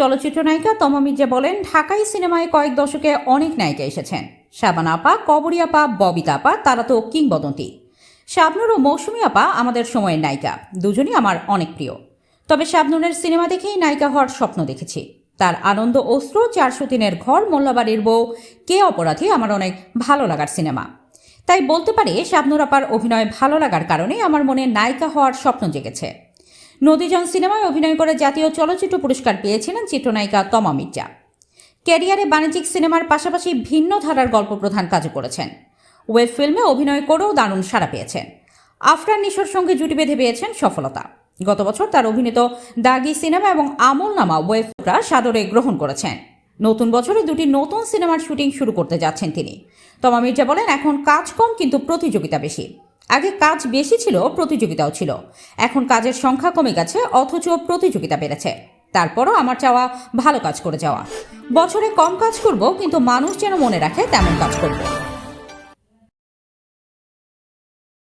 চলচ্চিত্র নায়িকা তমা মির্জা বলেন ঢাকাই সিনেমায় কয়েক দশকে অনেক নায়িকা এসেছেন। শাবানা আপা, কবরী আপা, ববিতা আপা, তারা তো কিংবদন্তি। শাবনুর ও মৌসুমী আপা আমাদের সময়ের নায়িকা। দুজনই আমার অনেক প্রিয়। তবে শাবনুরের সিনেমা দেখেই নায়িকা হওয়ার স্বপ্ন দেখেছি। তার আনন্দ অস্ত্র চারশো তিনের ঘর, মোল্লাবাড়ির বউ, কে অপরাধী আমার অনেক ভালো লাগার সিনেমা। তাই বলতে পারি, শাবনুর আপার অভিনয় ভালো লাগার কারণে আমার মনে নায়িকা হওয়ার স্বপ্ন জেগেছে। নদীজন সিনেমায় অভিনয় করে জাতীয় চলচ্চিত্র পুরস্কার পেয়েছিলেন চিত্রনায়িকা তমা মির্জা। ক্যারিয়ারে বাণিজ্যিক সিনেমার পাশাপাশি ভিন্ন ধারার গল্প প্রধান কাজও করেছেন। ওয়েব ফিল্মে অভিনয় করেও দারুণ সাড়া পেয়েছেন। আফরান নিশোর সঙ্গে জুটি বেঁধে পেয়েছেন সফলতা। গত বছর তার অভিনীত দাগি সিনেমা এবং আমল নামা ওয়েবরা সাদরে গ্রহণ করেছেন। নতুন বছরে দুটি নতুন সিনেমার শুটিং শুরু করতে যাচ্ছেন তিনি। তমা মির্জা বলেন, এখন কাজ কম কিন্তু প্রতিযোগিতা বেশি। আগে কাজ বেশি ছিল, প্রতিযোগিতাও ছিল। এখন কাজের সংখ্যা কমে গেছে, অথচ প্রতিযোগিতা বেড়েছে। তারপরও আমার চাওয়া ভালো কাজ করে যাওয়া। বছরে কম কাজ করব, কিন্তু মানুষ যেন মনে রাখে তেমন কাজ করব।